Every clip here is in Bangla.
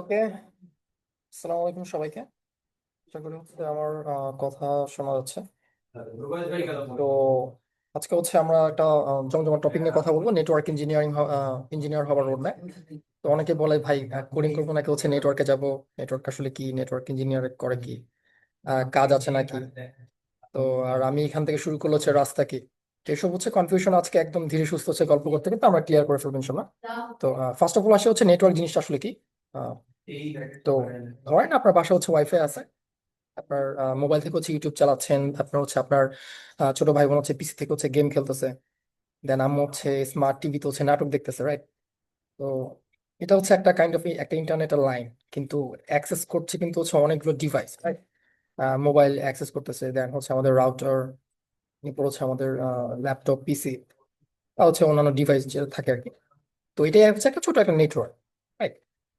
ওকে আসসালামু আলাইকুম সবাইকে। আশা করি হচ্ছে আমার কথা শোনা যাচ্ছে। তো আজকে হচ্ছে আমরা একটা জমজমাট টপিক নিয়ে কথা বলব। নেটওয়ার্ক ইঞ্জিনিয়ারিং ইঞ্জিনিয়ার হওয়ার রোড ম্যাপ তো অনেকে বলে, ভাই কোডিং করব নাকি হচ্ছে নেটওয়ার্কে যাব? নেটওয়ার্ক আসলে কি? নেটওয়ার্ক ইঞ্জিনিয়ার করে কি? কাজ আছে নাকি? তো আর আমি এখান থেকে শুরু করল হচ্ছে রাস্তা কি? এসব হচ্ছে কনফিউশন আজকে একদম ধীরে সুস্থ হচ্ছে গল্প করতে কিন্তু আমরা ক্লিয়ার করে ফেলব ইনশাল্লাহ। তো ফার্স্ট অফ অল আসে হচ্ছে নেটওয়ার্ক জিনিসটা আসলে কি? তো ধরেন আপনার বাসা হচ্ছে ওয়াইফাই আছে, আপনার মোবাইল থেকে হচ্ছে ইউটিউব চালাচ্ছেন, আপনার হচ্ছে আপনার ছোট ভাই বোন হচ্ছে পিসি থেকে হচ্ছে গেম খেলতেছে দেন আম্মু হচ্ছে স্মার্ট টিভিতে হচ্ছে নাটক দেখতেছে রাইট তো এটা হচ্ছে একটা কাইন্ড অফ একটা ইন্টারনেটের লাইন কিন্তু অ্যাক্সেস করছে কিন্তু হচ্ছে অনেকগুলো ডিভাইস রাইট মোবাইল অ্যাক্সেস করতেছে দেন হচ্ছে আমাদের রাউটার এরপর হচ্ছে আমাদের ল্যাপটপ পিসি বা হচ্ছে অন্যান্য ডিভাইস যেটা থাকে আর কি। তো এটাই হচ্ছে একটা ছোট একটা নেটওয়ার্ক রাইট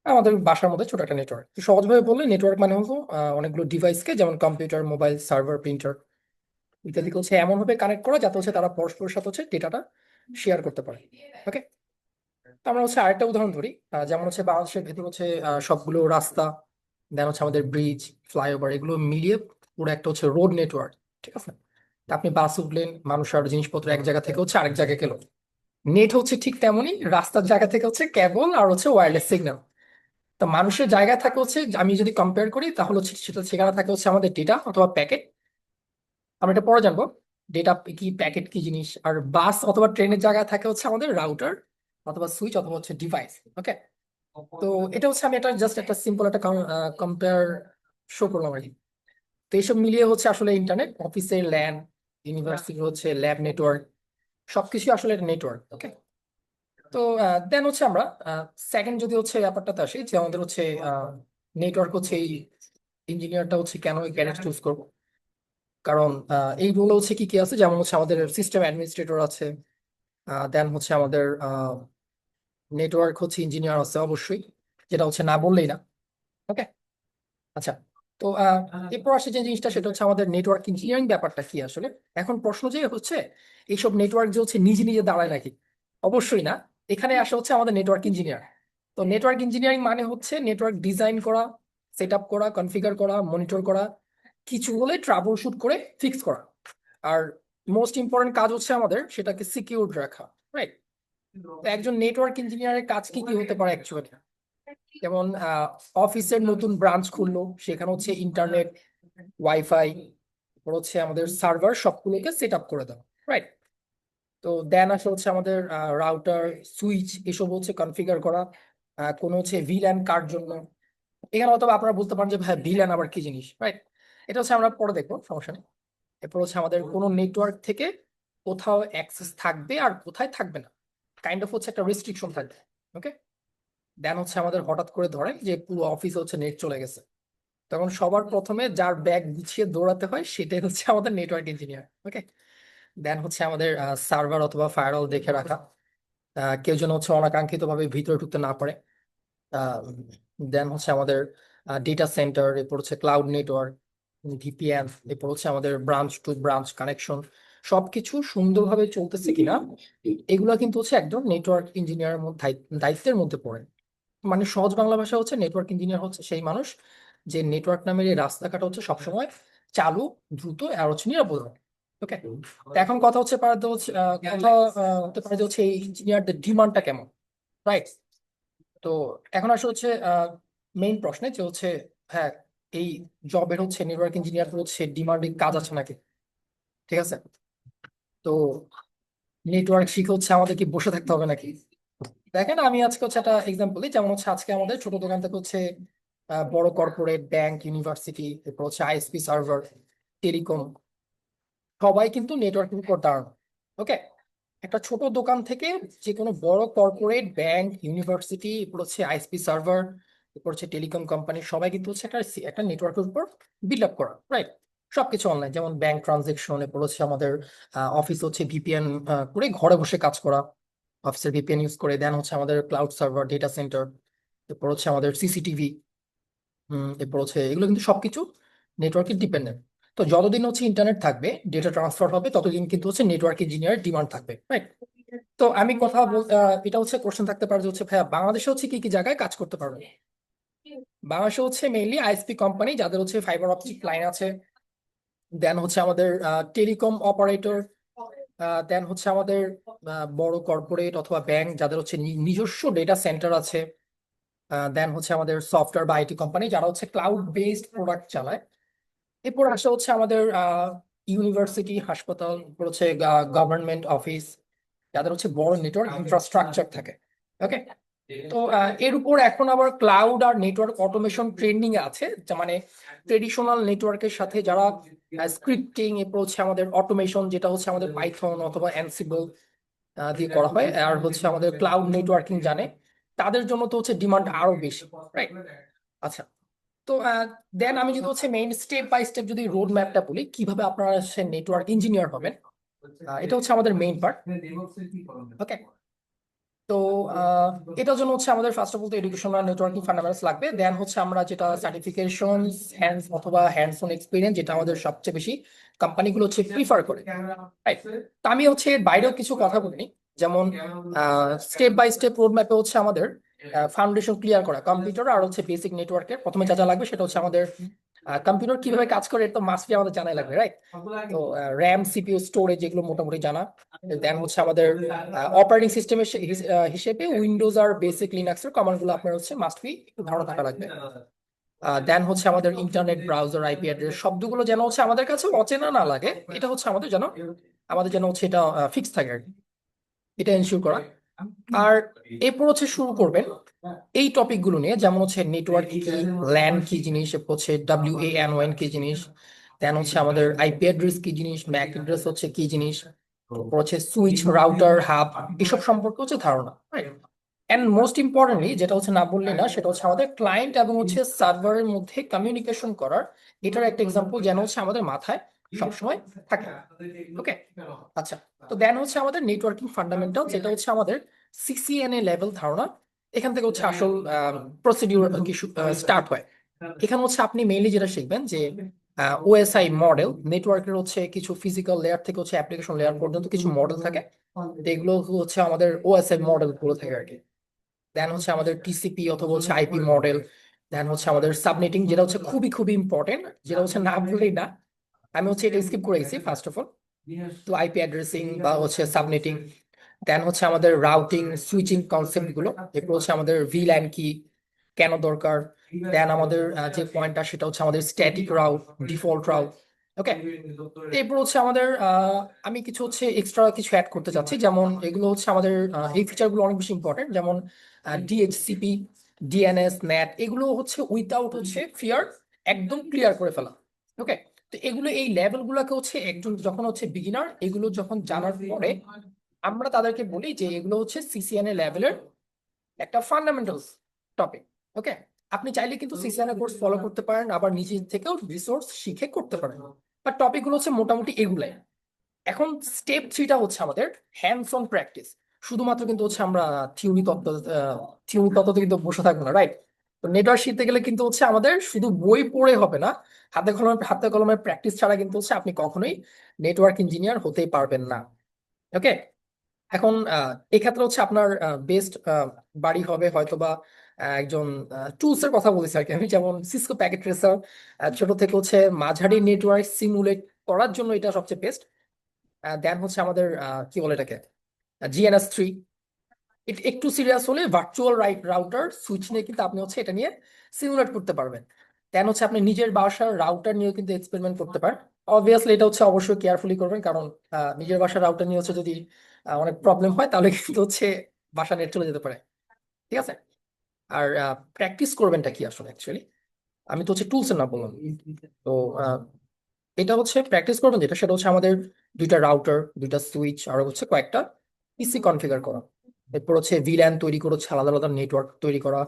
আমাদের বাসার মধ্যে ছোট একটা নেটওয়ার্ক সহজভাবে বললে নেটওয়ার্ক মানে হলো অনেকগুলো ডিভাইসকে যেমন কম্পিউটার মোবাইল সার্ভার প্রিন্টার ইত্যাদি হচ্ছে এমন ভাবে কানেক্ট করা যাতে হচ্ছে তারা পরস্পরের সাথে হচ্ছে ডেটাটা শেয়ার করতে পারে ওকে তো আমরা হচ্ছে আরেকটা উদাহরণ ধরি যেমন হচ্ছে বাংলাদেশের ভেতর হচ্ছে সবগুলো রাস্তা দেন হচ্ছে আমাদের ব্রিজ ফ্লাইওভার এগুলো মিলিয়ে পুরো একটা হচ্ছে রোড নেটওয়ার্ক ঠিক আছে? তা আপনি বাস উঠলেন, মানুষ আর জিনিসপত্র এক জায়গা থেকে হচ্ছে আরেক জায়গায় গেল। নেট হচ্ছে ঠিক তেমনই, রাস্তার জায়গা থেকে হচ্ছে কেবল আর হচ্ছে ওয়্যারলেস সিগন্যাল তো মানুষের জায়গায় থাকে হচ্ছে, আমি যদি কম্পেয়ার করি, তাহলে হচ্ছে সেটা সেখানে থাকে হচ্ছে আমাদের ডেটা অথবা প্যাকেট আমরা এটা পরে জানব ডেটা কি প্যাকেট কি জিনিস, আর বাস অথবা ট্রেনের জায়গায় থাকে হচ্ছে আমাদের রাউটার অথবা সুইচ অথবা হচ্ছে ডিভাইস ওকে তো এটা হচ্ছে আমি একটা জাস্ট একটা সিম্পল একটা কম্পেয়ার শো করলাম আর কি। তো এইসব মিলিয়ে হচ্ছে আসলে ইন্টারনেট অফিসের ল্যান ইউনিভার্সিটি হচ্ছে ল্যাব নেটওয়ার্ক সবকিছু আসলে নেটওয়ার্ক ওকে তো দেন হচ্ছে আমরা সেকেন্ড যদি হচ্ছে ব্যাপারটাতে আসি, যে আমাদের হচ্ছে নেটওয়ার্ক হচ্ছে এই ইঞ্জিনিয়ারটা হচ্ছে কেন এই ক্যারিয়ার চুজ করব? কারণ এই রোলে হচ্ছে কি কি আছে? যেমন হচ্ছে আমাদের সিস্টেম অ্যাডমিনিস্ট্রেটর আছে দেন হচ্ছে আমাদের নেটওয়ার্ক হচ্ছে ইঞ্জিনিয়ার আছে অবশ্যই, যেটা হচ্ছে না বললেই না ওকে আচ্ছা তো আহ, এরপর আসে যে জিনিসটা সেটা হচ্ছে আমাদের নেটওয়ার্ক ইঞ্জিনিয়ারিং ব্যাপারটা কি আসলে? এখন প্রশ্ন যে হচ্ছে এইসব নেটওয়ার্ক যে হচ্ছে নিজে নিজে দাঁড়ায় নাকি? অবশ্যই না। এখানে আসে হচ্ছে আমাদের নেটওয়ার্ক ইঞ্জিনিয়ার তো নেটওয়ার্ক ইঞ্জিনিয়ারিং মানে হচ্ছে নেটওয়ার্ক ডিজাইন করা সেট আপ করা কনফিগার করা মনিটর করা কিছু হলে ট্রাবল শুট করে ফিক্স করা। আর মোস্ট ইম্পর্টেন্ট কাজ হচ্ছে আমাদের সেটাকে সিকিউর রাখা রাইট তো একজন নেটওয়ার্ক ইঞ্জিনিয়ারের কাজ কি কি হতে পারে অ্যাকচুয়ালি যেমন অফিসের নতুন ব্রাঞ্চ খুললো সেখানে হচ্ছে ইন্টারনেট ওয়াইফাই হচ্ছে আমাদের সার্ভার সবগুলোকে সেট আপ করে দাও রাইট তো দেন আসে হচ্ছে আমাদের রাউটার সুইচ এসব হচ্ছে কনফিগার করা কোনো হচ্ছে ভিল্যান কার জন্য? এখানে হয়তো আপনারা বুঝতে পারেন যে ভাই ভিল্যান আবার কি জিনিস রাইট এটা হচ্ছে আমরা পরে দেখব সমস্যা নেই। এরপর হচ্ছে আমাদের কোনো নেটওয়ার্ক থেকে কোথাও অ্যাক্সেস থাকবে আর কোথায় থাকবে না। কাইন্ড অফ হচ্ছে একটা রেস্ট্রিকশন থাকবে ওকে দেন হচ্ছে আমাদের হঠাৎ করে ধরেন যে পুরো অফিসে হচ্ছে নেট চলে গেছে। তখন সবার প্রথমে যার ব্যাগ গুছিয়ে দৌড়াতে হয় সেটাই হচ্ছে আমাদের নেটওয়ার্ক ইঞ্জিনিয়ার ওকে দেন হচ্ছে আমাদের সার্ভার অথবা ফায়ারওয়াল দেখে রাখা। কেউ যেন হচ্ছে অনাকাঙ্ক্ষিত ভাবে ভিতরে ঢুকতে না পারে। দেন হচ্ছে আমাদের ডেটা সেন্টার এরপর হচ্ছে ক্লাউড নেটওয়ার্ক ভিপিএন এরপর হচ্ছে আমাদের ব্রাঞ্চ টু ব্রাঞ্চ কানেকশন সবকিছু সুন্দরভাবে চলতেছে কিনা, এগুলো কিন্তু হচ্ছে একদম নেটওয়ার্ক ইঞ্জিনিয়ারের দায়িত্বের মধ্যে পড়ে। মানে সহজ বাংলা ভাষা হচ্ছে নেটওয়ার্ক ইঞ্জিনিয়ার হচ্ছে সেই মানুষ যে নেটওয়ার্ক নামের এই রাস্তাঘাট হচ্ছে সবসময় চালু দ্রুত আর হচ্ছে নিরাপদ হয়। ওকে এখন কথা হচ্ছে পারে হচ্ছে কথা হতে পারে যে হচ্ছে এই ইঞ্জিনিয়ারদের ডিমান্ডটা কেমন? রাইট তো এখন আসলে হচ্ছে মেইন প্রশ্নে যে হচ্ছে হ্যাঁ এই জবের হচ্ছে নেটওয়ার্ক ইঞ্জিনিয়ার হচ্ছে ডিমান্ডিং কাজ আছে নাকি? ঠিক আছে? তো নেটওয়ার্ক শিখে হচ্ছে আমাদের কি বসে থাকতে হবে নাকি? দেখেন, আমি আজকে হচ্ছে একটা এক্সাম্পল দিই। যেমন হচ্ছে আজকে আমাদের ছোট দোকান থেকে হচ্ছে বড় কর্পোরেট ব্যাংক ইউনিভার্সিটি এরপর হচ্ছে আইএসপি সার্ভার টেলিকম সবাই কিন্তু নেটওয়ার্কের উপর দাঁড়ানো ওকে একটা ছোট দোকান থেকে যে কোনো বড় কর্পোরেট ব্যাংক ইউনিভার্সিটি এরপর হচ্ছে আইএসপি সার্ভার এরপর হচ্ছে টেলিকম কোম্পানি সবাই কিন্তু হচ্ছে একটা একটা নেটওয়ার্কের উপর বিল্ড আপ করা রাইট সবকিছু অনলাইন যেমন ব্যাংক ট্রানজেকশন এরপর হচ্ছে আমাদের অফিস হচ্ছে ভিপিএন করে ঘরে বসে কাজ করা অফিসের ভিপিএন ইউজ করে দেন হচ্ছে আমাদের ক্লাউড সার্ভার ডেটা সেন্টার এরপর হচ্ছে আমাদের সিসিটিভি এরপর হচ্ছে এগুলো কিন্তু সবকিছু নেটওয়ার্কের ডিপেন্ডেন্ট তো যতদিন হচ্ছে ইন্টারনেট থাকবে ডেটা ট্রান্সফার হবে, ততদিন কিন্তু হচ্ছে নেটওয়ার্ক ইঞ্জিনিয়ার ডিমান্ড থাকবে রাইট তো আমি কথা বল এটা হচ্ছে কোশ্চেন থাকতে পারে হচ্ছে, ভাইয়া বাংলাদেশে হচ্ছে কি কি জায়গায় কাজ করতে পারবে? বাংলাদেশে হচ্ছে মেইনলি আইএসপি কোম্পানি যাদের হচ্ছে ফাইবার অপটিক লাইন আছে দেন হচ্ছে আমাদের টেলিকম অপারেটর দেন হচ্ছে আমাদের বড় কর্পোরেট অথবা ব্যাংক যাদের হচ্ছে নিজস্ব ডেটা সেন্টার আছে দেন হচ্ছে আমাদের সফটওয়্যার বা আইটি কোম্পানি যারা হচ্ছে ক্লাউড বেসড প্রোডাক্ট চালায়। এরপর আসে হচ্ছে আমাদের ইউনিভার্সিটি হাসপাতাল হচ্ছে গভর্নমেন্ট অফিস যাদের হচ্ছে বড় নেটওয়ার্ক ইনফ্রাস্ট্রাকচার থাকে ওকে তো এর উপর এখন আবার ক্লাউড আর নেটওয়ার্ক অটোমেশন ট্রেন্ডিং আছে মানে ট্রেডিশনাল নেটওয়ার্কের সাথে যারা স্ক্রিপ্টিং এরপর হচ্ছে আমাদের অটোমেশন যেটা হচ্ছে আমাদের পাইথন অথবা অ্যানসিবল দিয়ে করা হয় আর হচ্ছে আমাদের ক্লাউড নেটওয়ার্কিং জানে। তাদের জন্য তো হচ্ছে ডিমান্ড আরও বেশি রাইট আচ্ছা তো দেন আমি যদি হচ্ছে মেইন স্টেপ বাই স্টেপ যদি রোড ম্যাপটা বলি কীভাবে আপনারা সে নেটওয়ার্ক ইঞ্জিনিয়ার হবেন এটা হচ্ছে আমাদের মেইন পার্ট ওকে তো এটার জন্য হচ্ছে আমাদের ফার্স্ট অফ অল তো এডুকেশনাল নেটওয়ার্কিং ফান্ডামেন্টালস লাগবে। দেন হচ্ছে আমরা যেটা সার্টিফিকেশন হ্যান্ডস অথবা হ্যান্ডস অন এক্সপিরিয়েন্স যেটা আমাদের সবচেয়ে বেশি কোম্পানিগুলো হচ্ছে প্রিফার করে। তো আমি হচ্ছে এর বাইরেও কিছু কথা বলিনি যেমন স্টেপ বাই স্টেপ রোড ম্যাপে হচ্ছে আমাদের ফাউন্ডেশন ক্লিয়ার করা কম্পিউটার আর হচ্ছে বেসিক নেটওয়ার্কের প্রথমে যা যা লাগবে সেটা হচ্ছে আমাদের কম্পিউটার কীভাবে কাজ করে এটা তো মাস্টলি আমাদের জানাই লাগবে রাইট তো র্যাম সিপিইউ স্টোরেজ এগুলো মোটামুটি জানা। দেন হচ্ছে আমাদের অপারেটিং সিস্টেমের হিসেবে উইন্ডোজ আর বেসিক লিনাক্স এর কমান্ডগুলো আপনার হচ্ছে মাস্ট বি একটু ধারণা থাকা লাগবে। দেন হচ্ছে আমাদের ইন্টারনেট ব্রাউজার আইপি অ্যাড্রেস শব্দগুলো যেন হচ্ছে আমাদের কাছে অচেনা না লাগে এটা হচ্ছে আমাদের যেন আমাদের যেন হচ্ছে এটা ফিক্স থাকে আর কি। এটা এনশিওর করা। আর এরপর হচ্ছে শুরু করবেন। এই টপিকগুলো নিয়ে যেমন হচ্ছে নেটওয়ার্ক কি ল্যান কি জিনিস হচ্ছে ডাব্লিউ এ এন ওয়ান কি জিনিস দেন হচ্ছে আমাদের আইপি অ্যাড্রেস কি জিনিস ম্যাক অ্যাড্রেস হচ্ছে কি জিনিস হচ্ছে সুইচ রাউটার হাব এসব সম্পর্কে হচ্ছে ধারণা এন্ড মোস্ট ইম্পর্টেন্টলি যেটা হচ্ছে না বললে না সেটা হচ্ছে আমাদের ক্লায়েন্ট এবং হচ্ছে সার্ভারের মধ্যে কমিউনিকেশন করার এটার একটা এক্সাম্পল যেন হচ্ছে আমাদের মাথায় সবসময় থাকে ওকে আচ্ছা তো দেন হচ্ছে আমাদের নেটওয়ার্কিং ফান্ডামেন্টাল যেটা হচ্ছে আমাদের সিসিএনএ লেভেল ধারণা এখান থেকে হচ্ছে আসল প্রসিডিউর কি স্টার্ট হয় এখানে হচ্ছে আপনি মেইনলি যেটা শিখবেন যে ওএসআই মডেল নেটওয়ার্কের হচ্ছে কিছু ফিজিক্যাল লেয়ার থেকে হচ্ছে অ্যাপ্লিকেশন লেয়ার পর্যন্ত কিছু মডেল থাকে। এগুলো হচ্ছে আমাদের ওএসআই মডেলগুলো থাকে আর কি দেন হচ্ছে আমাদের টিসিপি অথবা হচ্ছে আইপি মডেল দেন হচ্ছে আমাদের সাবনেটিং যেটা হচ্ছে খুবই খুবই ইম্পর্টেন্ট যেটা হচ্ছে না বললেই না। আমি হচ্ছে এটা স্কিপ করে গেছি ফার্স্ট অফ অল তো আইপি অ্যাড্রেসিং বা হচ্ছে সাবনেটিং দেন হচ্ছে আমাদের রাউটিং সুইচিং কনসেপ্টগুলো এরপর হচ্ছে আমাদের ভিল্যান কি কেন দরকার? দেন আমাদের যে পয়েন্টটা সেটা হচ্ছে আমাদের static route default route okay এরপর হচ্ছে আমাদের আমি কিছু হচ্ছে এক্সট্রা কিছু অ্যাড করতে চাচ্ছি। যেমন এগুলো হচ্ছে আমাদের এই ফিচারগুলো অনেক বেশি ইম্পর্টেন্ট যেমন ডিএইচসিপি ডিএনএস ন্যাট এগুলো হচ্ছে উইথাউট হচ্ছে ফিয়ার একদম ক্লিয়ার করে ফেলা ওকে তো এগুলো, এই লেভেল গুলোকে হচ্ছে একজন যখন হচ্ছে বিগিনার এগুলো যখন জানার পরে আমরা তাদেরকে বলি যে এগুলো হচ্ছে সিসিএনএ লেভেলের একটা ফান্ডামেন্টালস টপিক ওকে আপনি চাইলে কিন্তু সিসিএনএ কোর্স ফলো করতে পারেন আবার নিজে থেকেও রিসোর্স শিখে করতে পারেন। বাট টপিকগুলো হচ্ছে মোটামুটি এগুলাই। এখন স্টেপ থ্রিটা হচ্ছে আমাদের হ্যান্ডস অন প্র্যাকটিস শুধুমাত্র কিন্তু হচ্ছে আমরা থিওরি তত্ত্ব থিওরি তত্ত্বতে কিন্তু বসে থাকব না রাইট তো নেটওয়ার্ক শিখতে গেলে কিন্তু হচ্ছে আমাদের শুধু বই পড়ে হবে না হাতে কলমে হাতে কলমের প্র্যাকটিস ছাড়া কিন্তু হচ্ছে আপনি কখনোই নেটওয়ার্ক ইঞ্জিনিয়ার হতেই পারবেন না ওকে এখন এক্ষেত্রে হচ্ছে আপনার বেস্ট বাড়ি হবে হয়তো বা একজন টুলস এর কথা বলেছি আর কি আমি। যেমন সিসকো প্যাকেট ট্রেসার ছোট থেকে হচ্ছে মাঝারি নেটওয়ার্ক সিমুলেট করার জন্য এটা সবচেয়ে বেস্ট দেন হচ্ছে আমাদের কি বলে এটাকে? জিএনএস থ্রি একটু সিরিয়াস হলে ভার্চুয়াল রাইট রাউটার সুইচ নিয়ে কিন্তু আপনি হচ্ছে এটা নিয়ে সিমুলেট করতে পারবেন। দেন হচ্ছে আপনি নিজের বাসার রাউটার নিয়েও কিন্তু এক্সপেরিমেন্ট করতে পারেন অবভিয়াসলি এটা হচ্ছে অবশ্যই কেয়ারফুলি করবেন কারণ নিজের বাসার রাউটার নিয়ে হচ্ছে যদি অনেক প্রবলেম হয়, তাহলে কিন্তু হচ্ছে বাসা নেট চলে যেতে পারে। ঠিক আছে? আর প্র্যাকটিস করবেনটা কি আসলে অ্যাকচুয়ালি আমি তো হচ্ছে টুলস এর নাম বললাম। তো এটা হচ্ছে প্র্যাকটিস করবেন যেটা, সেটা হচ্ছে আমাদের দুইটা রাউটার দুইটা সুইচ আর হচ্ছে কয়েকটা পিসি কনফিগার করা। এরপর হচ্ছে ভিল্যান তৈরি করে, হচ্ছে আলাদা আলাদা নেটওয়ার্ক তৈরি করা।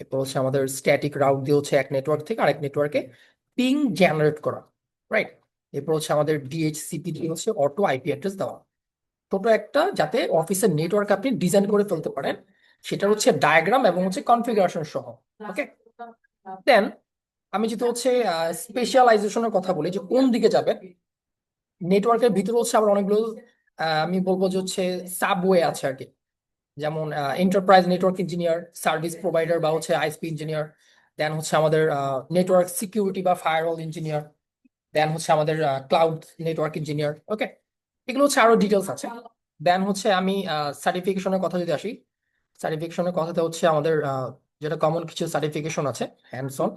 এরপর হচ্ছে আমাদের স্ট্যাটিক রাউট দিয়ে হচ্ছে এক নেটওয়ার্ক থেকে আরেক নেটওয়ার্কে পিং জেনারেট করা রাইট এরপর হচ্ছে আমাদের ডিএইচসিপি দিয়ে হচ্ছে অটো আইপি অ্যাড্রেস দেওয়া। ছোট একটা যাতে অফিসের নেটওয়ার্ক আপনি ডিজাইন করে ফেলতে পারেন, সেটা হচ্ছে ডায়াগ্রাম এবং হচ্ছে কনফিগারেশন সহ ওকে দেন আমি যেহেতু হচ্ছে স্পেশালাইজেশনের কথা বলি, যে কোন দিকে যাবে নেটওয়ার্কের ভিতরে হচ্ছে আবার অনেকগুলো আমি বলব যে হচ্ছে সাবওয়ে আছে আর কি যেমন enterprise network engineer service provider বা হচ্ছে আইএসপি ইঞ্জিনিয়ার দেন হচ্ছে আমাদের নেটওয়ার্ক সিকিউরিটি বা ফায়ারওয়াল ইঞ্জিনিয়ার দেন হচ্ছে আমাদের ক্লাউড নেটওয়ার্ক ইঞ্জিনিয়ার ওকে এগুলো হচ্ছে আরও ডিটেলস আছে। দেন হচ্ছে আমি সার্টিফিকেশনের কথা যদি আসি সার্টিফিকেশনের কথাতে হচ্ছে আমাদের যেটা কমন কিছু সার্টিফিকেশন আছে হ্যান্ডস অন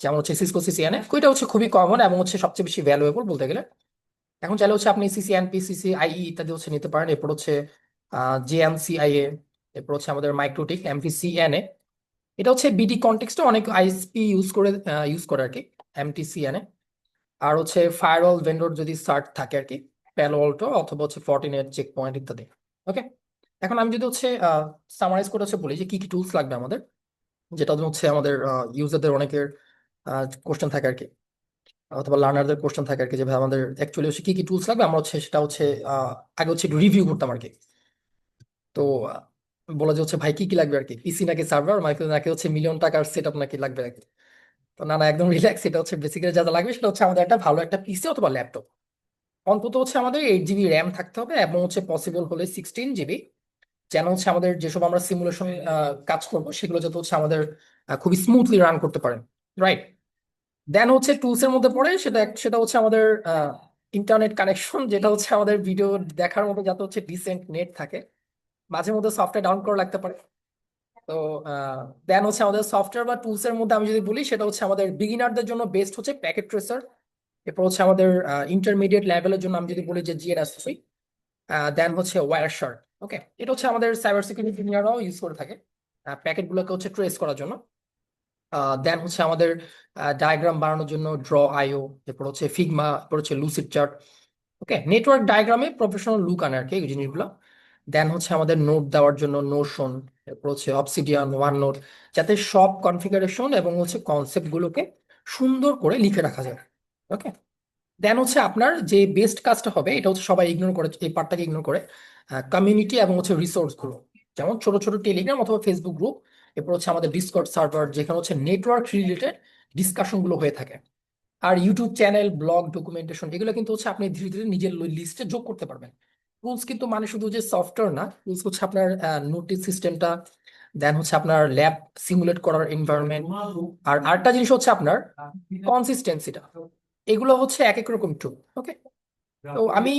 যেমন হচ্ছে সিসকো সিসিএনএ ওইটা হচ্ছে খুবই কমন এবং হচ্ছে সবচেয়ে বেশি ভ্যালুয়েবল বলতে গেলে। এখন চাইলে হচ্ছে আপনি সিসিএনপি সিসিআইই ইত্যাদি হচ্ছে নিতে পারেন। এরপর হচ্ছে জেএমসিআইএ এরপর হচ্ছে আমাদের মাইক্রোটিক এমটিসিএনএ এটা হচ্ছে বিডি কনটেক্সটে অনেক আইএসপি ইউজ করে ইউজ করে আর কি এমটিসিএনএ আর হচ্ছে ফায়ারওয়াল ভেন্ডর যদি সার্ট থাকে আর কি প্যালো অল্টো অথবা হচ্ছে ফর্টিনেট চেক পয়েন্ট ইত্যাদি ওকে এখন আমি যদি হচ্ছে সামারাইজ করে হচ্ছে বলি যে কি কি টুলস লাগবে আমাদের, যেটা হচ্ছে আমাদের ইউজারদের অনেকের কোশ্চেন থাকে আর কি অথবা লার্নারদের কোশ্চেন থাকে আর কি যে আমাদের অ্যাকচুয়ালি হচ্ছে কি কি টুলস লাগবে, আমরা হচ্ছে সেটা হচ্ছে আগে হচ্ছে রিভিউ করতাম আর কি তো বলা যে হচ্ছে ভাই কি কি লাগবে আর কি পিসি নাকি সার্ভার মাইক্রো নাকি হচ্ছে মিলিয়ন টাকার সেট আপ নাকি লাগবে আর কি তো না না, একদম রিল্যাক্স এটা হচ্ছে বেসিক্যালি যা লাগবে সেটা হচ্ছে আমাদের একটা ভালো একটা পিসি অথবা ল্যাপটপ অন্তত হচ্ছে আমাদের এইট জিবি র্যাম থাকতে হবে এবং হচ্ছে পসিবল হলে সিক্সটিন জিবি যেন হচ্ছে আমাদের যেসব আমরা সিমুলেশন কাজ করব, সেগুলো যাতে হচ্ছে আমাদের খুবই স্মুথলি রান করতে পারেন রাইট দেন হচ্ছে টুলস এর মধ্যে পড়ে সেটা সেটা হচ্ছে আমাদের ইন্টারনেট কানেকশন যেটা হচ্ছে আমাদের ভিডিও দেখার মতো যাতে হচ্ছে ডিসেন্ট নেট থাকে। মাঝে মধ্যে সফটওয়্যার ডাউন করা লাগতে পারে। তো দেন হচ্ছে আমাদের সফটওয়্যার বা টুলস এর মধ্যে আমি যদি বলি, সেটা হচ্ছে আমাদের বিগিনারদের জন্য বেস্ট হচ্ছে প্যাকেট ট্রেসার এরপর হচ্ছে আমাদের ইন্টারমিডিয়েট লেভেলের জন্য আমি যদি বলি যে জিএনএসসি দেন হচ্ছে ওয়্যার শার্ট ওকে এটা হচ্ছে আমাদের সাইবার সিকিউরিটি ইঞ্জিনিয়াররাও ইউজ করে থাকে প্যাকেট গুলোকে হচ্ছে ট্রেস করার জন্য। দেন হচ্ছে আমাদের ডায়াগ্রাম বানানোর জন্য ড্র আইও এরপর হচ্ছে ফিগমা এরপর হচ্ছে লুসিড চার্ট ওকে নেটওয়ার্ক ডায়াগ্রামে প্রফেশনাল লুক আনে আর কি এই জিনিসগুলো। দেন হচ্ছে আমাদের নোট দেওয়ার জন্য নোশন এরপর হচ্ছে অবসিডিয়ান ওয়ান নোট যাতে সব কনফিগারেশন এবং হচ্ছে কনসেপ্ট গুলোকে সুন্দর করে লিখে রাখা যায়। ওকে দেন হচ্ছে আপনার যে বেস্ট কাজটা হবে, এটা হচ্ছে সবাই ইগনোর করে, এই পার্টটাকে ইগনোর করে কমিউনিটি এবং হচ্ছে রিসোর্সগুলো যেমন ছোট ছোট টেলিগ্রাম অথবা ফেসবুক গ্রুপ এরপর হচ্ছে আমাদের ডিসকর্ড সার্ভার যেখানে হচ্ছে নেটওয়ার্ক রিলেটেড ডিসকাশনগুলো হয়ে থাকে। আর ইউটিউব চ্যানেল ব্লগ ডকুমেন্টেশন এগুলো কিন্তু হচ্ছে আপনি ধীরে ধীরে নিজের লিস্টে যোগ করতে পারবেন। টুলস কিন্তু মানে শুধু যে সফটওয়্যার না টুলস হচ্ছে আপনার নোটিস সিস্টেমটা দেন হচ্ছে আপনার ল্যাব সিমুলেট করার এনভায়রনমেন্ট আর আরেকটা জিনিস হচ্ছে আপনার কনসিস্টেন্সিটা এগুলো হচ্ছে এক এক রকম টুল ওকে তো আমি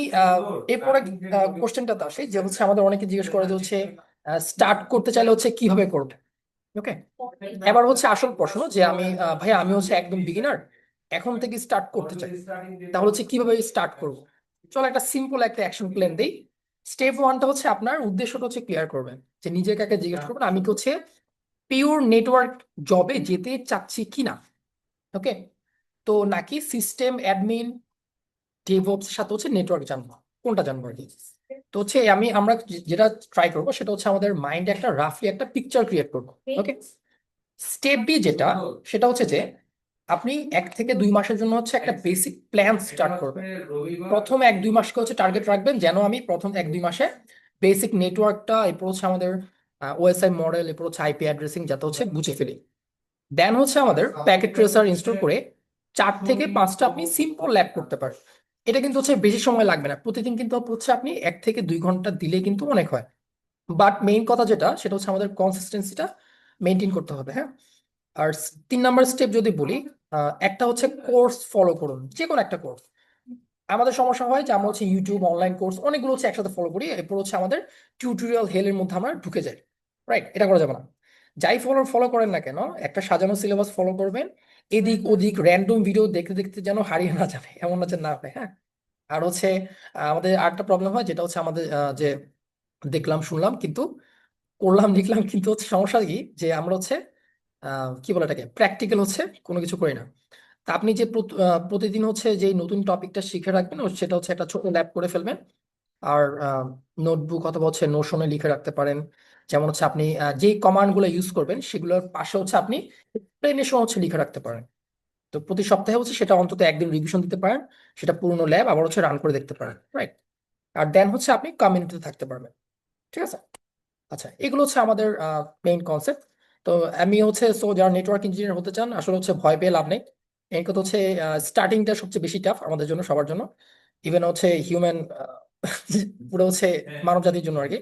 এরপরে কোশ্চেনটাতে আসি যে হচ্ছে আমাদের অনেকে জিজ্ঞেস করে যে হচ্ছে স্টার্ট করতে চাইলে হচ্ছে কীভাবে করবে ওকে এবার হচ্ছে আসল প্রশ্ন যে আমি ভাইয়া আমি হচ্ছে একদম বিগিনার এখন থেকে স্টার্ট করতে চাই। তাহলে হচ্ছে কীভাবে স্টার্ট করব? চলো একটা সিম্পল একটা অ্যাকশন প্ল্যান দেই। স্টেপ ওয়ানটা হচ্ছে আপনার উদ্দেশ্যটা হচ্ছে ক্লিয়ার করবেন যে নিজেকে আগে জিজ্ঞেস করবেন আমি কি হচ্ছে পিওর নেটওয়ার্ক জবে যেতে চাচ্ছি কিনা ওকে তো নাকি সিস্টেম অ্যাডমিন ডেভঅপস সাথে হচ্ছে নেটওয়ার্ক জানব? কোনটা জানব আর কি? তো হচ্ছে আমি আমরা যেটা ট্রাই করব সেটা হচ্ছে আমাদের মাইন্ডে একটা রাফলি একটা পিকচার ক্রিয়েট করব ওকে স্টেপ বি যেটা সেটা হচ্ছে যে আপনি এক থেকে দুই মাসের জন্য হচ্ছে একটা বেসিক প্ল্যান স্টার্ট করবেন। প্রথম এক দুই মাসকে হচ্ছে টার্গেট রাখবেন যেন আমি প্রথম এক দুই মাসে বেসিক নেটওয়ার্কটা এরপর হচ্ছে আমাদের ওএসআই মডেল এরপর হচ্ছে আইপি অ্যাড্রেসিং যাতে হচ্ছে বুঝে ফেলি। দেন হচ্ছে আমাদের প্যাকেট ট্রেসার ইনস্টল করে চার থেকে পাঁচটা আপনি সিম্পল ল্যাব করতে পারেন। এটা কিন্তু হচ্ছে বেশি সময় লাগবে না। প্রতিদিন কিন্তু হচ্ছে আপনি এক থেকে দুই ঘণ্টা দিলে কিন্তু অনেক হয়। বাট মেইন কথা যেটা সেটা হচ্ছে আমাদের কনসিস্টেন্সিটা মেনটেন করতে হবে হ্যাঁ? আর তিন নাম্বার স্টেপ যদি বলি একটা হচ্ছে কোর্স ফলো করুন যে কোনো একটা কোর্স আমাদের সমস্যা হয় যে আমরা হচ্ছে ইউটিউব অনলাইন কোর্স অনেকগুলো হচ্ছে একসাথে ফলো করি এরপর হচ্ছে আমাদের টিউটোরিয়াল হেলের মধ্যে আমরা ঢুকে যাই। রাইট এটা করা যাবে না। যাই ফলো ফলো করেন না কেন একটা সাজানো সিলেবাস ফলো করবেন এদিক ওদিক র্যান্ডম ভিডিও দেখতে দেখতে যেন হারিয়ে না যাবে, এমন যে না হয় হ্যাঁ? আর হচ্ছে আমাদের আরেকটা প্রবলেম হয়, যেটা হচ্ছে আমাদের যে দেখলাম, শুনলাম, কিন্তু করলাম, লিখলাম, কিন্তু হচ্ছে সমস্যা কি? যে আমরা হচ্ছে কি বলে এটাকে? প্র্যাকটিক্যাল হচ্ছে, কোনো কিছু করি না। তা আপনি যে প্রতিদিন হচ্ছে যে নতুন টপিকটা শিখে রাখবেন সেটা হচ্ছে একটা ছোট ল্যাব করে ফেলবেন। আর নোটবুক অথবা হচ্ছে নোশনে লিখে রাখতে পারেন। যেমন হচ্ছে আপনি যে কমান্ডগুলো ইউজ করবেন সেগুলোর পাশে হচ্ছে আপনি এক্সপ্লেনেশন হচ্ছে লিখে রাখতে পারেন। তো প্রতি সপ্তাহে হচ্ছে সেটা অন্তত একদিন রিভিশন দিতে পারেন সেটা পুরনো ল্যাব আবার হচ্ছে রান করে দেখতে পারেন রাইট আর দেন হচ্ছে আপনি কমিউনিটিতে থাকতে পারবেন ঠিক আছে? আচ্ছা এগুলো হচ্ছে আমাদের মেইন কনসেপ্ট তো আমি হচ্ছে সো যারা নেটওয়ার্ক ইঞ্জিনিয়ার হতে চান আসলে হচ্ছে ভয় পেয়ে লাভ নেই। এর কথা হচ্ছে স্টার্টিংটা সবচেয়ে বেশি টাফ আমাদের জন্য সবার জন্য। ইভেন হচ্ছে হিউম্যান পুরো হচ্ছে মানব জাতির জন্য আর কি।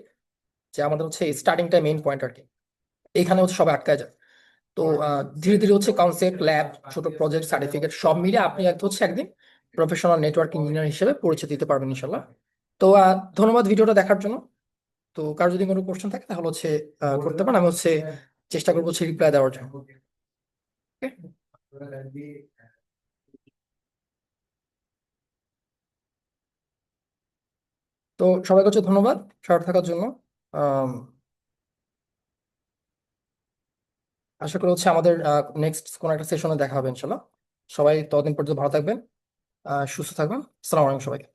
যে আমাদের হচ্ছে স্টার্টিংটা মেইন পয়েন্ট আর কি। এইখানে হচ্ছে সবাই আটকায় যায়। তো ধীরে ধীরে হচ্ছে কনসেপ্ট ল্যাব ছোট প্রজেক্ট সার্টিফিকেট সব মিলে আপনি হচ্ছে একদিন প্রফেশনাল নেটওয়ার্ক ইঞ্জিনিয়ার হিসেবে পরিচয় দিতে পারবেন ইনশাল্লাহ। তো ধন্যবাদ ভিডিওটা দেখার জন্য। তো, কার যদি কোনো কোশ্চেন থাকে তাহলে হচ্ছে করতে পারেন। আমি হচ্ছে চেষ্টা করব হচ্ছে রিপ্লাই দেওয়ার জন্য। তো, সবাইকে হচ্ছে ধন্যবাদ। সাথে থাকার জন্য। আশা করি হচ্ছে আমাদের নেক্সট কোনো একটা সেশনে দেখা হবে ইনশাল্লাহ। সবাই ততদিন পর্যন্ত ভালো থাকবেন সুস্থ থাকবেন। সালাম আলাইকুম সবাইকে।